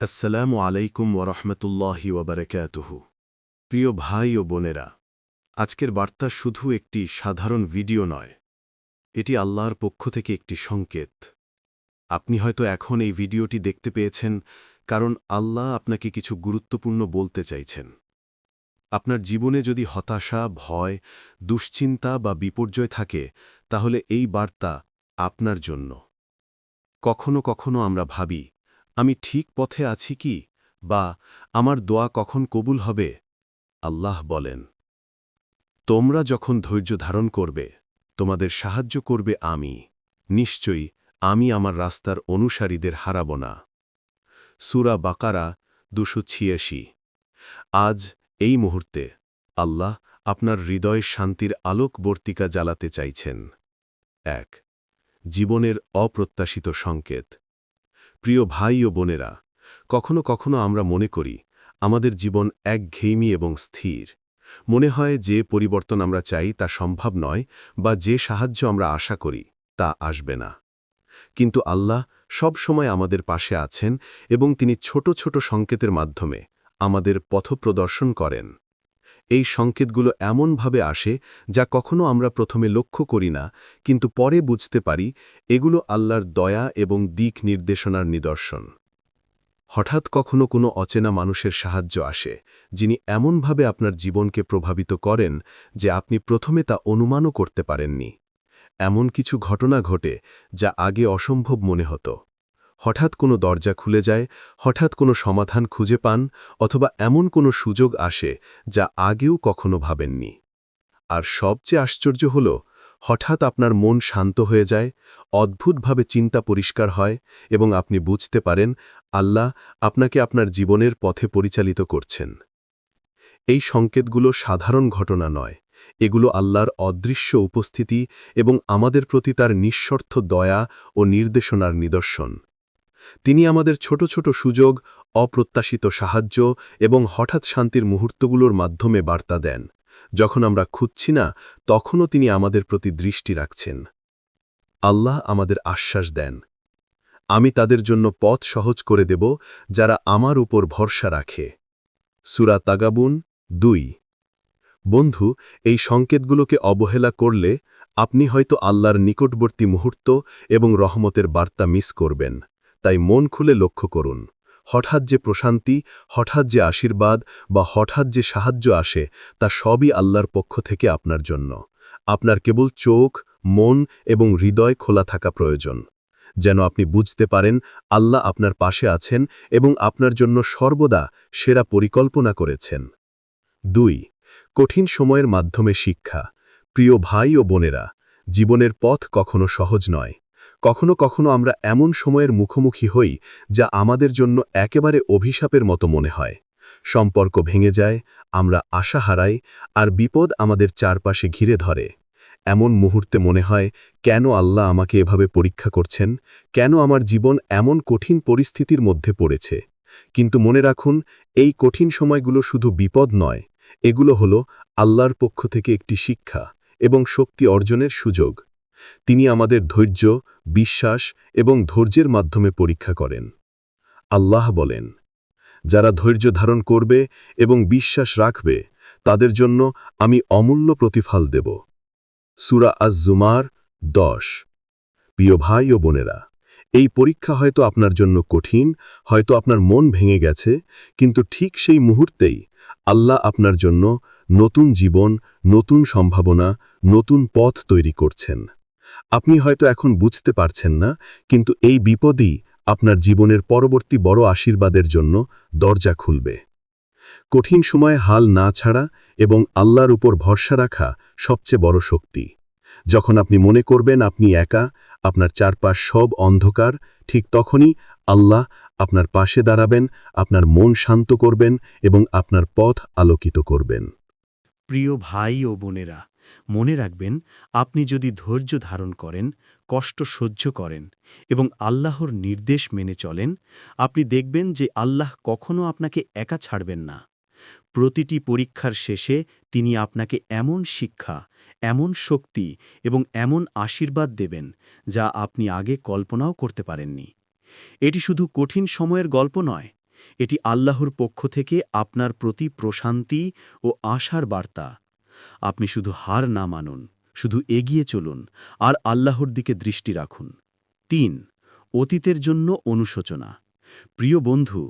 আসসালামু আলাইকুম ওরহমতুল্লাহি ওবরকাতুহু প্রিয় ভাই ও বোনেরা, আজকের বার্তা শুধু একটি সাধারণ ভিডিও নয়, এটি আল্লাহর পক্ষ থেকে একটি সংকেত। আপনি হয়তো এখন এই ভিডিওটি দেখতে পেয়েছেন, কারণ আল্লাহ আপনাকে কিছু গুরুত্বপূর্ণ বলতে চাইছেন। আপনার জীবনে যদি হতাশা, ভয়, দুশ্চিন্তা বা বিপর্যয় থাকে, তাহলে এই বার্তা আপনার জন্য। কখনো কখনো আমরা ভাবি আমি ঠিক পথে আছি কি? বা আমার দোয়া কখন কবুল হবে? আল্লাহ বলেন, তোমরা যখন ধৈর্য ধারণ করবে, তোমাদের সাহায্য করবে আমি। নিশ্চয়ই আমি আমার রাস্তার অনুসারীদের হারাব না। সুরা বাকারা দুশো ছিয়াশি। আজ এই মুহূর্তে আল্লাহ আপনার হৃদয়ে শান্তির আলোকবর্তিকা জ্বালাতে চাইছেন। এক, জীবনের অপ্রত্যাশিত সংকেত। প্রিয় ভাই ও বোনেরা, কখনো কখনো আমরা মনে করি, আমাদের জীবন একঘেয়েমি এবং স্থির। মনে হয় যে পরিবর্তন আমরা চাই তা সম্ভব নয় বা যে সাহায্য আমরা আশা করি, তা আসবে না। কিন্তু আল্লাহ সব সময় আমাদের পাশে আছেন এবং তিনি ছোট ছোট সংকেতের মাধ্যমে আমাদের পথপ্রদর্শন করেন। এই সংকেতগুলো এমনভাবে আসে যা কখনো আমরা প্রথমে লক্ষ্য করি না, কিন্তু পরে বুঝতে পারি এগুলো আল্লাহর দয়া এবং দিক নির্দেশনার নিদর্শন। হঠাৎ কখনো কোনো অচেনা মানুষের সাহায্য আসে, যিনি এমনভাবে আপনার জীবনকে প্রভাবিত করেন যে আপনি প্রথমে তা অনুমানও করতে পারেননি। এমন কিছু ঘটনা ঘটে যা আগে অসম্ভব মনে হতো। হঠাৎ কোনো দরজা খুলে যায়, হঠাৎ কোনো সমাধান খুঁজে পান, অথবা এমন কোনো সুযোগ আসে যা আগেও কখনো ভাবেননি। আর সবচেয়ে আশ্চর্য হল, হঠাৎ আপনার মন শান্ত হয়ে যায়, অদ্ভুতভাবে চিন্তা পরিষ্কার হয়, এবং আপনি বুঝতে পারেন, আল্লাহ আপনাকে আপনার জীবনের পথে পরিচালিত করছেন। এই সংকেতগুলো সাধারণ ঘটনা নয়, এগুলো আল্লাহর অদৃশ্য উপস্থিতি এবং আমাদের প্রতি তার নিঃস্বার্থ দয়া ও নির্দেশনার নিদর্শন। তিনি আমাদের ছোট ছোট সুযোগ, অপ্রত্যাশিত সাহায্য এবং হঠাৎ শান্তির মুহূর্তগুলোর মাধ্যমে বার্তা দেন। যখন আমরা খুঁজছি না, তখনও তিনি আমাদের প্রতি দৃষ্টি রাখছেন। আল্লাহ আমাদের আশ্বাস দেন। আমি তাদের জন্য পথ সহজ করে দেব, যারা আমার উপর ভরসা রাখে। সুরা তাগাবুন দুই। বন্ধু, এই সংকেতগুলোকে অবহেলা করলে আপনি হয়তো আল্লাহর নিকটবর্তী মুহূর্ত এবং রহমতের বার্তা মিস করবেন। তাই মন খুলে লক্ষ্য করুন। হঠাৎ যে প্রশান্তি, হঠাৎ যে আশীর্বাদ বা হঠাৎ যে সাহায্য আসে, তা সবই আল্লাহর পক্ষ থেকে আপনার জন্য। আপনার কেবল চোখ, মন এবং হৃদয় খোলা থাকা প্রয়োজন। যেন আপনি বুঝতে পারেন, আল্লাহ আপনার পাশে আছেন এবং আপনার জন্য সর্বদা সেরা পরিকল্পনা করেছেন। দুই, কঠিন সময়ের মাধ্যমে শিক্ষা। প্রিয় ভাই ও বোনেরা, জীবনের পথ কখনো সহজ নয়। কখনো কখনো আমরা এমন সময়ের মুখোমুখি হই যা আমাদের জন্য একেবারে অভিশাপের মতো মনে হয়। সম্পর্ক ভেঙে যায়, আমরা আশা হারাই, আর বিপদ আমাদের চারপাশে ঘিরে ধরে। এমন মুহূর্তে মনে হয়, কেন আল্লাহ আমাকে এভাবে পরীক্ষা করছেন? কেন আমার জীবন এমন কঠিন পরিস্থিতির মধ্যে পড়েছে? কিন্তু মনে রাখুন, এই কঠিন সময়গুলো শুধু বিপদ নয়, এগুলো হল আল্লাহর পক্ষ থেকে একটি শিক্ষা এবং শক্তি অর্জনের সুযোগ। তিনি আমাদের ধৈর্য, বিশ্বাস এবং ধৈর্যের মাধ্যমে পরীক্ষা করেন। আল্লাহ বলেন, যারা ধৈর্য ধারণ করবে এবং বিশ্বাস রাখবে, তাদের জন্য আমি অমূল্য প্রতিফল দেব। সুরা আজ জুমার দশ। প্রিয় ভাই ও বোনেরা, এই পরীক্ষা হয়তো আপনার জন্য কঠিন, হয়তো আপনার মন ভেঙে গেছে, কিন্তু ঠিক সেই মুহূর্তেই আল্লাহ আপনার জন্য নতুন জীবন, নতুন সম্ভাবনা, নতুন পথ তৈরি করছেন। আপনি হয়তো এখন বুঝতে পারছেন না, কিন্তু এই বিপদই আপনার জীবনের পরবর্তী বড় আশীর্বাদের জন্য দরজা খুলবে। কঠিন সময়ে হাল না ছাড়া এবং আল্লাহর উপর ভরসা রাখা সবচেয়ে বড় শক্তি। যখন আপনি মনে করবেন আপনি একা, আপনার চারপাশ সব অন্ধকার, ঠিক তখনই আল্লাহ আপনার পাশে দাঁড়াবেন, আপনার মন শান্ত করবেন এবং আপনার পথ আলোকিত করবেন। প্রিয় ভাই ও বোনেরা মনে রাখবেন, আপনি যদি ধৈর্য ধারণ করেন, কষ্ট সহ্য করেন এবং আল্লাহর নির্দেশ মেনে চলেন, আপনি দেখবেন যে আল্লাহ কখনও আপনাকে একা ছাড়বেন না। প্রতিটি পরীক্ষার শেষে তিনি আপনাকে এমন শিক্ষা, এমন শক্তি এবং এমন আশীর্বাদ দেবেন যা আপনি আগে কল্পনাও করতে পারেননি। এটি শুধু কঠিন সময়ের গল্প নয়, এটি আল্লাহর পক্ষ থেকে আপনার প্রতি প্রশান্তি ও আশার বার্তা। আপনি শুধু হার না মানুন, শুধু এগিয়ে চলুন, আর আল্লাহর দিকে দৃষ্টি রাখুন। তিন, অতীতের জন্য অনুশোচনা। প্রিয় বন্ধু,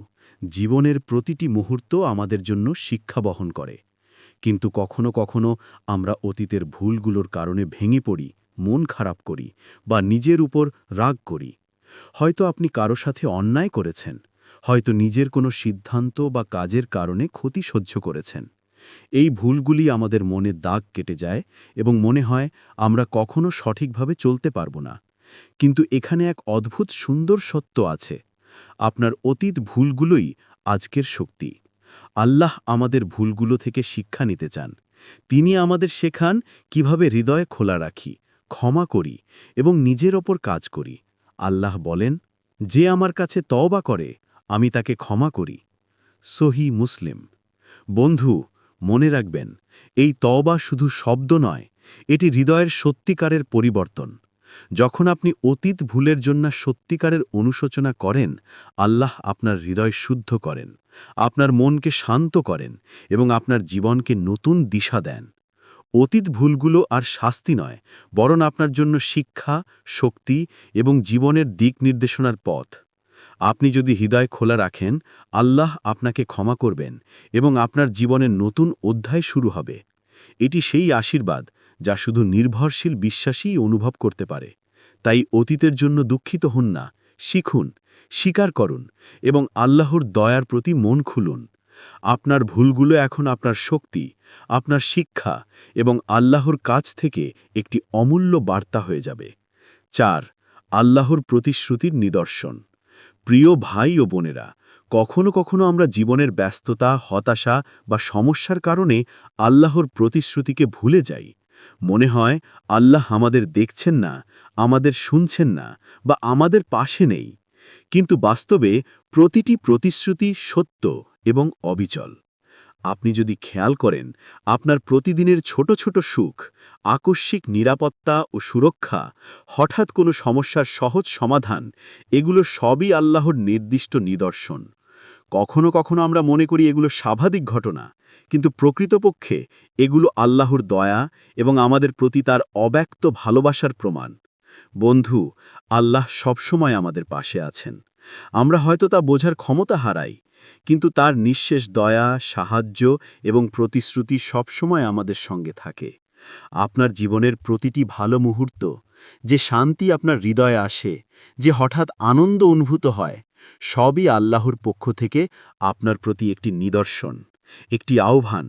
জীবনের প্রতিটি মুহূর্ত আমাদের জন্য শিক্ষা বহন করে। কিন্তু কখনো কখনো আমরা অতীতের ভুলগুলোর কারণে ভেঙে পড়ি, মন খারাপ করি বা নিজের উপর রাগ করি। হয়তো আপনি কারও সাথে অন্যায় করেছেন, হয়তো নিজের কোনো সিদ্ধান্ত বা কাজের কারণে ক্ষতি সহ্য করেছেন। এই ভুলগুলি আমাদের মনে দাগ কেটে যায় এবং মনে হয় আমরা কখনো সঠিকভাবে চলতে পারব না। কিন্তু এখানে এক অদ্ভুত সুন্দর সত্য আছে। আপনার অতীত ভুলগুলোই আজকের শক্তি। আল্লাহ আমাদের ভুলগুলো থেকে শিক্ষা নিতে চান। তিনি আমাদের শেখান কীভাবে হৃদয় খোলা রাখি, ক্ষমা করি এবং নিজের ওপর কাজ করি। আল্লাহ বলেন, যে আমার কাছে তওবা করে, আমি তাকে ক্ষমা করি। সহি মুসলিম। বন্ধু মনে রাখবেন, এই তওবা শুধু শব্দ নয়, এটি হৃদয়ের সত্যিকারের পরিবর্তন। যখন আপনি অতীত ভুলের জন্য সত্যিকারের অনুশোচনা করেন, আল্লাহ আপনার হৃদয় শুদ্ধ করেন, আপনার মনকে শান্ত করেন এবং আপনার জীবনকে নতুন দিশা দেন। অতীত ভুলগুলো আর শাস্তি নয়, বরং আপনার জন্য শিক্ষা, শক্তি এবং জীবনের দিক নির্দেশনার পথ। আপনি যদি হৃদয় খোলা রাখেন, আল্লাহ আপনাকে ক্ষমা করবেন এবং আপনার জীবনের নতুন অধ্যায় শুরু হবে। এটি সেই আশীর্বাদ যা শুধু নির্ভরশীল বিশ্বাসীই অনুভব করতে পারে। তাই অতীতের জন্য দুঃখিত হন না, শিখুন, স্বীকার করুন এবং আল্লাহর দয়ার প্রতি মন খুলুন। আপনার ভুলগুলো এখন আপনার শক্তি, আপনার শিক্ষা এবং আল্লাহর কাছ থেকে একটি অমূল্য বার্তা হয়ে যাবে। চার, আল্লাহর প্রতিশ্রুতির নিদর্শন। প্রিয় ভাই ও বোনেরা, কখনো কখনো আমরা জীবনের ব্যস্ততা, হতাশা বা সমস্যার কারণে আল্লাহর প্রতিশ্রুতিকে ভুলে যাই। মনে হয়, আল্লাহ আমাদের দেখছেন না, আমাদের শুনছেন না বা আমাদের পাশে নেই। কিন্তু বাস্তবে প্রতিটি প্রতিশ্রুতি সত্য এবং অবিচল। আপনি যদি খেয়াল করেন, আপনার প্রতিদিনের ছোট ছোট সুখ, আকস্মিক নিরাপত্তা ও সুরক্ষা, হঠাৎ কোনো সমস্যার সহজ সমাধান, এগুলো সবই আল্লাহর নির্দিষ্ট নিদর্শন। কখনো কখনো আমরা মনে করি এগুলো স্বাভাবিক ঘটনা, কিন্তু প্রকৃতপক্ষে এগুলো আল্লাহর দয়া এবং আমাদের প্রতি তার অব্যক্ত ভালোবাসার প্রমাণ। বন্ধু, আল্লাহ সবসময় আমাদের পাশে আছেন। আমরা হয়তো তা বোঝার ক্ষমতা হারাই কিন্তু তার নিঃশেষ দয়া, সাহায্য এবং প্রতিশ্রুতি সবসময় আমাদের সঙ্গে থাকে। আপনার জীবনের প্রতিটি ভালো মুহূর্ত, যে শান্তি আপনার হৃদয়ে আসে, যে হঠাৎ আনন্দ অনুভূত হয়, সবই আল্লাহর পক্ষ থেকে আপনার প্রতি একটি নিদর্শন, একটি আহ্বান।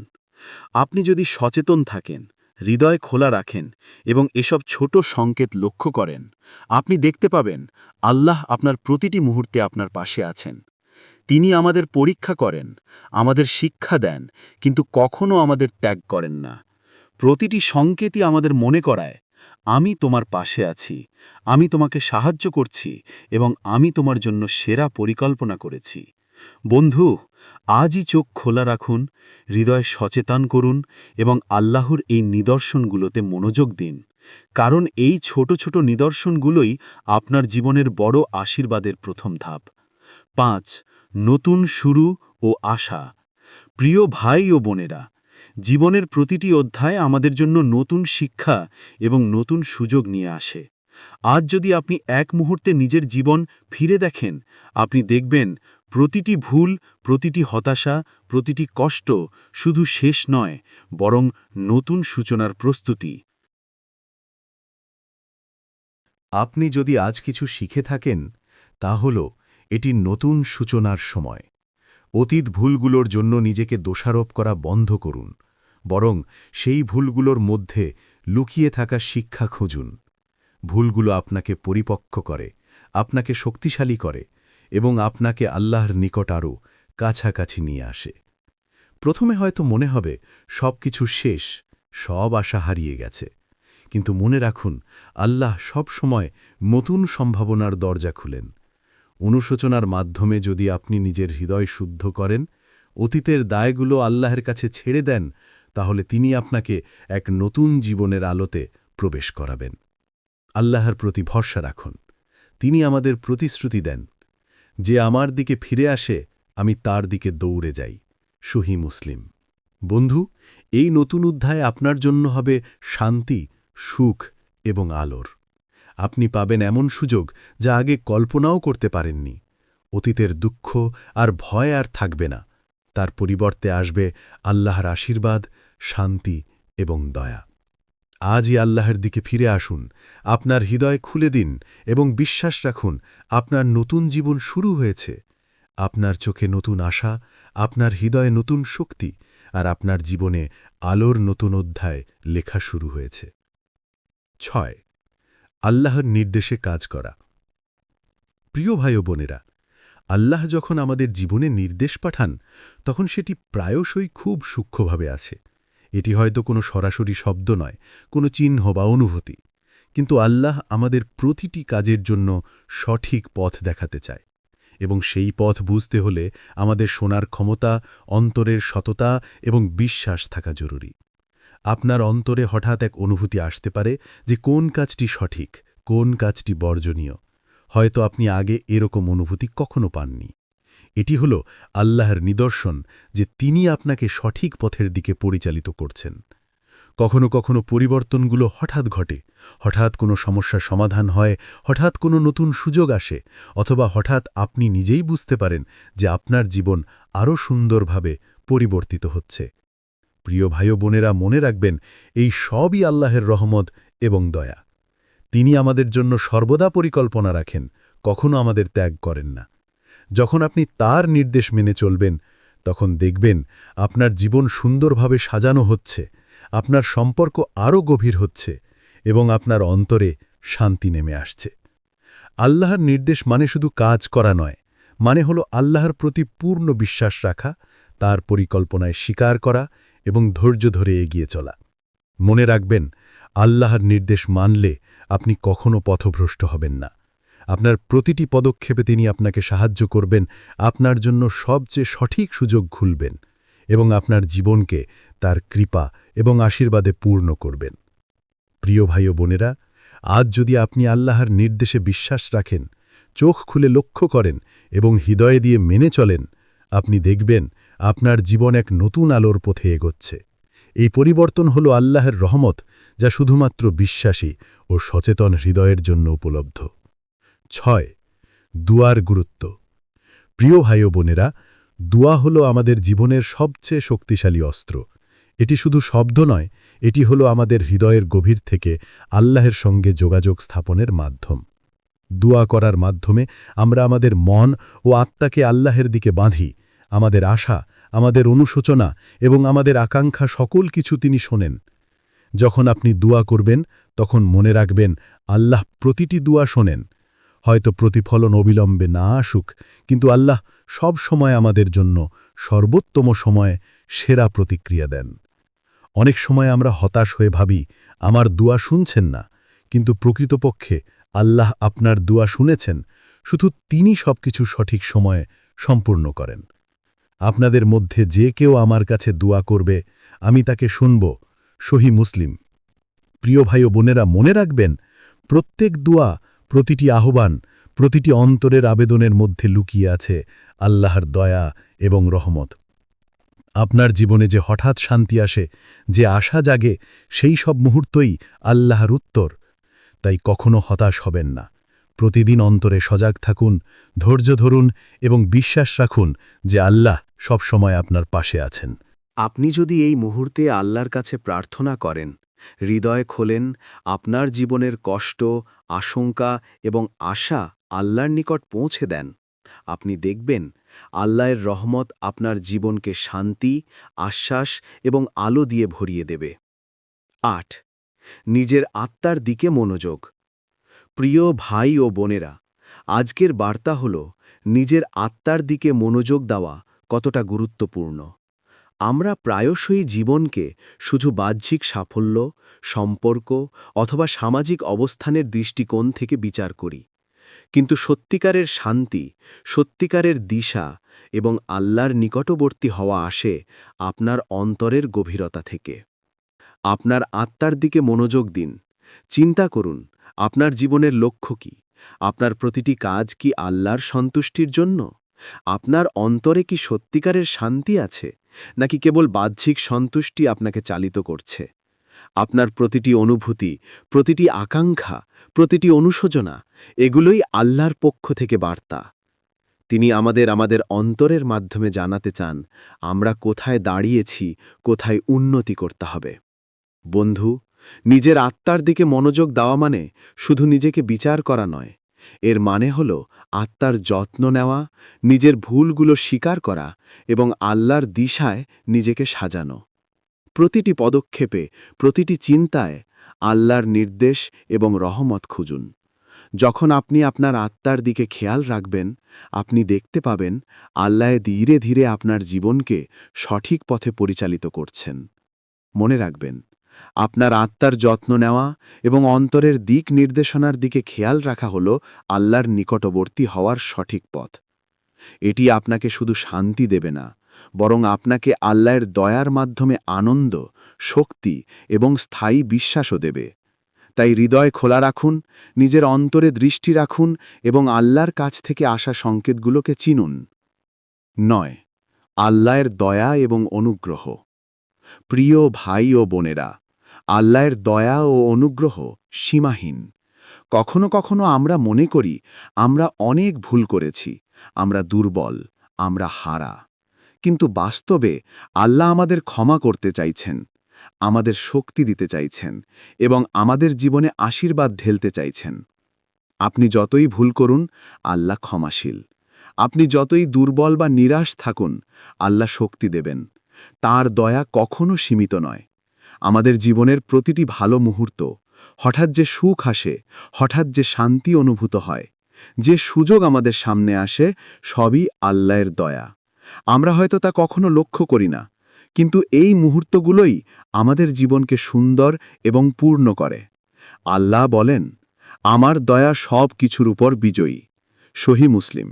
আপনি যদি সচেতন থাকেন, হৃদয় খোলা রাখেন এবং এসব ছোট সংকেত লক্ষ্য করেন, আপনি দেখতে পাবেন আল্লাহ আপনার প্রতিটি মুহূর্তে আপনার পাশে আছেন। তিনি আমাদের পরীক্ষা করেন, আমাদের শিক্ষা দেন, কিন্তু কখনো আমাদের ত্যাগ করেন না। প্রতিটি সংকেতই আমাদের মনে করায়, আমি তোমার পাশে আছি, আমি তোমাকে সাহায্য করছি এবং আমি তোমার জন্য সেরা পরিকল্পনা করেছি। বন্ধু, আজই চোখ খোলা রাখুন, হৃদয় সচেতন করুন এবং আল্লাহর এই নিদর্শনগুলোতে মনোযোগ দিন। কারণ এই ছোট ছোট নিদর্শনগুলোই আপনার জীবনের বড় আশীর্বাদের প্রথম ধাপ। পাঁচ নতুন শুরু ও আশা। প্রিয় ভাই ও বোনেরা, জীবনের প্রতিটি অধ্যায় আমাদের জন্য নতুন শিক্ষা এবং নতুন সুযোগ নিয়ে আসে। আজ যদি আপনি এক মুহূর্তে নিজের জীবন ফিরে দেখেন, আপনি দেখবেন প্রতিটি ভুল, প্রতিটি হতাশা, প্রতিটি কষ্ট শুধু শেষ নয়, বরং নতুন সূচনার প্রস্তুতি। আপনি যদি আজ কিছু শিখে থাকেন, তা হল এটি নতুন সূচনার সময়। অতীত ভুলগুলোর জন্য নিজেকে দোষারোপ করা বন্ধ করুন, বরং সেই ভুলগুলোর মধ্যে লুকিয়ে থাকা শিক্ষা খুঁজুন। ভুলগুলো আপনাকে পরিপক্ক করে, আপনাকে শক্তিশালী করে, এবং আপনাকে আল্লাহর নিকট আরও কাছাকাছি নিয়ে আসে। প্রথমে হয়তো মনে হবে সব কিছু শেষ, সব আশা হারিয়ে গেছে। কিন্তু মনে রাখুন, আল্লাহ সব সময় নতুন সম্ভাবনার দরজা খুলেন। অনুশোচনার মাধ্যমে যদি আপনি নিজের হৃদয় শুদ্ধ করেন, অতীতের দায়গুলো আল্লাহের কাছে ছেড়ে দেন, তাহলে তিনি আপনাকে এক নতুন জীবনের আলোতে প্রবেশ করাবেন। আল্লাহর প্রতি ভরসা রাখুন। তিনি আমাদের প্রতিশ্রুতি দেন। যে আমার দিকে ফিরে আসে, আমি তার দিকে দৌড়ে যাই। সহি মুসলিম। বন্ধু, এই নতুন অধ্যায় আপনার জন্য হবে শান্তি, সুখ এবং আলোর। আপনি পাবেন এমন সুযোগ যা আগে কল্পনাও করতে পারেননি। অতীতের দুঃখ আর ভয় আর থাকবে না। তার পরিবর্তে আসবে আল্লাহর আশীর্বাদ, শান্তি এবং দয়া। আজই আল্লাহর দিকে ফিরে আসুন, আপনার হৃদয় খুলে দিন এবং বিশ্বাস রাখুন, আপনার নতুন জীবন শুরু হয়েছে। আপনার চোখে নতুন আশা, আপনার হৃদয়ে নতুন শক্তি আর আপনার জীবনে আলোর নতুন অধ্যায় লেখা শুরু হয়েছে। ছয় আল্লাহর নির্দেশে কাজ করা। প্রিয় ভাই ও বোনেরা, আল্লাহ যখন আমাদের জীবনে নির্দেশ পাঠান, তখন সেটি প্রায়শই খুব সূক্ষ্মভাবে আছে। এটি হয়তো কোনো সরাসরি শব্দ নয়, কোনো চিহ্ন বা অনুভূতি। কিন্তু আল্লাহ আমাদের প্রতিটি কাজের জন্য সঠিক পথ দেখাতে চায়। এবং সেই পথ বুঝতে হলে আমাদের শোনার ক্ষমতা, অন্তরের সততা এবং বিশ্বাস থাকা জরুরি। আপনার অন্তরে হঠাৎ এক অনুভূতি আসতে পারে যে কোন কাজটি সঠিক, কোন কাজটি বর্জনীয়। হয়তো আপনি আগে এরকম অনুভূতি কখনো পাননি। এটি হল আল্লাহর নিদর্শন যে তিনি আপনাকে সঠিক পথের দিকে পরিচালিত করছেন। কখনো কখনো পরিবর্তনগুলো হঠাৎ ঘটে, হঠাৎ কোনো সমস্যার সমাধান হয়, হঠাৎ কোনো নতুন সুযোগ আসে, অথবা হঠাৎ আপনি নিজেই বুঝতে পারেন যে আপনার জীবন আরও সুন্দরভাবে পরিবর্তিত হচ্ছে। প্রিয় ভাই বোনেরা মনে রাখবেন, এই সবই আল্লাহের রহমত এবং দয়া। তিনি আমাদের জন্য সর্বদা পরিকল্পনা রাখেন, কখনো আমাদের ত্যাগ করেন না। যখন আপনি তার নির্দেশ মেনে চলবেন, তখন দেখবেন আপনার জীবন সুন্দরভাবে সাজানো হচ্ছে, আপনার সম্পর্ক আরও গভীর হচ্ছে এবং আপনার অন্তরে শান্তি নেমে আসছে। আল্লাহর নির্দেশ মানে শুধু কাজ করা নয় মানে হল আল্লাহর প্রতি পূর্ণ বিশ্বাস রাখা, তার পরিকল্পনায় স্বীকার করা এবং ধৈর্য ধরে এগিয়ে চলা। মনে রাখবেন, আল্লাহর নির্দেশ মানলে আপনি কখনো পথভ্রষ্ট হবেন না। আপনার প্রতিটি পদক্ষেপে তিনি আপনাকে সাহায্য করবেন, আপনার জন্য সবচেয়ে সঠিক সুযোগ খুলবেন এবং আপনার জীবনকে তার কৃপা এবং আশীর্বাদে পূর্ণ করবেন। প্রিয় ভাই ও বোনেরা, আজ যদি আপনি আল্লাহর নির্দেশে বিশ্বাস রাখেন, চোখ খুলে লক্ষ্য করেন এবং হৃদয়ে দিয়ে মেনে চলেন, আপনি দেখবেন আপনার জীবন এক নতুন আলোর পথে এগোচ্ছে। এই পরিবর্তন হল আল্লাহর রহমত, যা শুধুমাত্র বিশ্বাসী ও সচেতন হৃদয়ের জন্য উপলব্ধ। ছয়, দুয়ার গুরুত্ব। প্রিয় ভাই ও বোনেরা, দুয়া হল আমাদের জীবনের সবচেয়ে শক্তিশালী অস্ত্র। এটি শুধু শব্দ নয়, এটি হল আমাদের হৃদয়ের গভীর থেকে আল্লাহের সঙ্গে যোগাযোগ স্থাপনের মাধ্যম। দুয়া করার মাধ্যমে আমরা আমাদের মন ও আত্মাকে আল্লাহের দিকে বাঁধি আমাদের আশা, আমাদের অনুশোচনা এবং আমাদের আকাঙ্ক্ষা সকল কিছু তিনি শোনেন। যখন আপনি দুয়া করবেন, তখন মনে রাখবেন আল্লাহ প্রতিটি দুয়া শোনেন। হয়তো প্রতিফলন অবিলম্বে না আসুক, কিন্তু আল্লাহ সব সময় আমাদের জন্য সর্বোত্তম সময়ে সেরা প্রতিক্রিয়া দেন। অনেক সময় আমরা হতাশ হয়ে ভাবি, আমার দুয়া শুনছেন না। কিন্তু প্রকৃতপক্ষে আল্লাহ আপনার দুয়া শুনেছেন, শুধু তিনি সবকিছু সঠিক সময়ে সম্পূর্ণ করেন। আপনাদের মধ্যে যে কেউ আমার কাছে দুয়া করবে, আমি তাকে শুনব, সহি মুসলিম। প্রিয় ভাই ও বোনেরা, মনে রাখবেন, প্রত্যেক দুয়া প্রতিটি আহ্বান, প্রতিটি অন্তরের আবেদনের মধ্যে লুকিয়ে আছে আল্লাহর দয়া এবং রহমত। আপনার জীবনে যে হঠাৎ শান্তি আসে, যে আশা জাগে, সেই সব মুহূর্তই আল্লাহর উত্তর। তাই কখনো হতাশ হবেন না। প্রতিদিন অন্তরে সজাগ থাকুন, ধৈর্য ধরুন এবং বিশ্বাস রাখুন যে আল্লাহ সবসময় আপনার পাশে আছেন। আপনি যদি এই মুহূর্তে আল্লাহর কাছে প্রার্থনা করেন, হৃদয় খোলেন, আপনার জীবনের কষ্ট, আশঙ্কা এবং আশা আল্লাহর নিকট পৌঁছে দেন, আপনি দেখবেন আল্লাহর রহমত আপনার জীবনকে শান্তি, আশ্বাস এবং আলো দিয়ে ভরিয়ে দেবে। আট, নিজের আত্মার দিকে মনোযোগ। প্রিয় ভাই ও বোনেরা, আজকের বার্তা হল নিজের আত্মার দিকে মনোযোগ দেওয়া কতটা গুরুত্বপূর্ণ। আমরা প্রায়শই জীবনকে শুধু বাহ্যিক সাফল্য, সম্পর্ক অথবা সামাজিক অবস্থানের দৃষ্টিকোণ থেকে বিচার করি। কিন্তু সত্যিকারের শান্তি, সত্যিকারের দিশা এবং আল্লাহর নিকটবর্তী হওয়া আসে আপনার অন্তরের গভীরতা থেকে। আপনার আত্মার দিকে মনোযোগ দিন, চিন্তা করুন আপনার জীবনের লক্ষ্য কি? আপনার প্রতিটি কাজ কি আল্লাহর সন্তুষ্টির জন্য? আপনার অন্তরে কি সত্যিকারের শান্তি আছে? নাকি কেবল বাহ্যিক সন্তুষ্টি আপনাকে চালিত করছে? আপনার প্রতিটি অনুভূতি, প্রতিটি আকাঙ্ক্ষা, প্রতিটি অনুশোচনা, এগুলোই আল্লাহর পক্ষ থেকে বার্তা। তিনি আমাদের আমাদের অন্তরের মাধ্যমে জানাতে চান, আমরা কোথায় দাঁড়িয়েছি, কোথায় উন্নতি করতে হবে। বন্ধু নিজের আত্মার দিকে মনোযোগ দেওয়া মানে শুধু নিজেকে বিচার করা নয়। এর মানে হল আত্মার যত্ন নেওয়া, নিজের ভুলগুলো স্বীকার করা এবং আল্লাহর দিশায় নিজেকে সাজানো। প্রতিটি পদক্ষেপে, প্রতিটি চিন্তায় আল্লাহর নির্দেশ এবং রহমত খুঁজুন। যখন আপনি আপনার আত্মার দিকে খেয়াল রাখবেন, আপনি দেখতে পাবেন আল্লাহ ধীরে ধীরে আপনার জীবনকে সঠিক পথে পরিচালিত করছেন। মনে রাখবেন আপনার আত্মার যত্ন নেওয়া এবং অন্তরের দিক নির্দেশনার দিকে খেয়াল রাখা হল আল্লাহর নিকটবর্তী হওয়ার সঠিক পথ। এটি আপনাকে শুধু শান্তি দেবে না, বরং আপনাকে আল্লাহর দয়ার মাধ্যমে আনন্দ, শক্তি এবং স্থায়ী বিশ্বাসও দেবে। তাই হৃদয় খোলা রাখুন, নিজের অন্তরে দৃষ্টি রাখুন এবং আল্লাহর কাছ থেকে আসা সংকেতগুলোকে চিনুন। নয়, আল্লাহর দয়া এবং অনুগ্রহ। প্রিয় ভাই ও বোনেরা আল্লাহর দয়া ও অনুগ্রহ সীমাহীন। কখনো কখনো আমরা মনে করি, আমরা অনেক ভুল করেছি, আমরা দুর্বল, আমরা হারা। কিন্তু বাস্তবে আল্লাহ আমাদের ক্ষমা করতে চাইছেন, আমাদের শক্তি দিতে চাইছেন এবং আমাদের জীবনে আশীর্বাদ ঢেলতে চাইছেন। আপনি যতই ভুল করুন, আল্লাহ ক্ষমাশীল। আপনি যতই দুর্বল বা নিরাশ থাকুন, আল্লাহ শক্তি দেবেন। তার দয়া কখনো সীমিত নয়। আমাদের জীবনের প্রতিটি ভালো মুহূর্ত, হঠাৎ যে সুখ আসে, হঠাৎ যে শান্তি অনুভূত হয়, যে সুযোগ আমাদের সামনে আসে, সবই আল্লাহর দয়া। আমরা হয়তো তা কখনো লক্ষ্য করি না, কিন্তু এই মুহূর্তগুলোই আমাদের জীবনকে সুন্দর এবং পূর্ণ করে। আল্লাহ বলেন, আমার দয়া সব কিছুর উপর বিজয়ী। সহি মুসলিম।